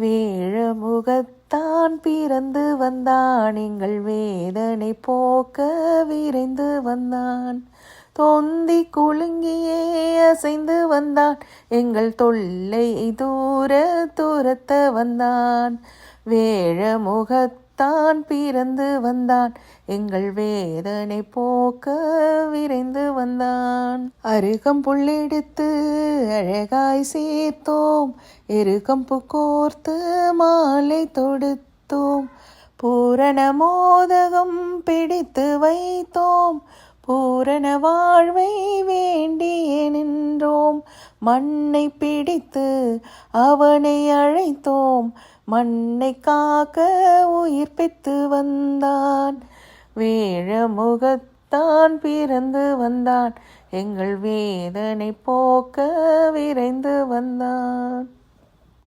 வேழமுகத்தான் பிறந்து வந்தான். எங்கள் வேதனை போக்க விரைந்து வந்தான். தொந்தி குலுங்கியே அசைந்து வந்தான். எங்கள் தொல்லை தூர துரத்த வந்தான். தான் பிறந்து வந்தான். எங்கள் வேதனை போக்க விரைந்து வந்தான். அருகம் புள்ளெடுத்து அழகாய் சேர்த்தோம். எருகம்பு கோர்த்து மாலை தொடுத்தோம். பூரண மோதகம் பிடித்து வைத்தோம். பூரண வாழ்வை வேண்டிய நின்றோம். மண்ணை பிடித்து அவனை அழைத்தோம். மண்ணை காக்க உயிர் பெற்று வந்தான். வேழமுகத்தான் பிறந்து வந்தான். எங்கள் வேதனை போக்க விரைந்து வந்தான்.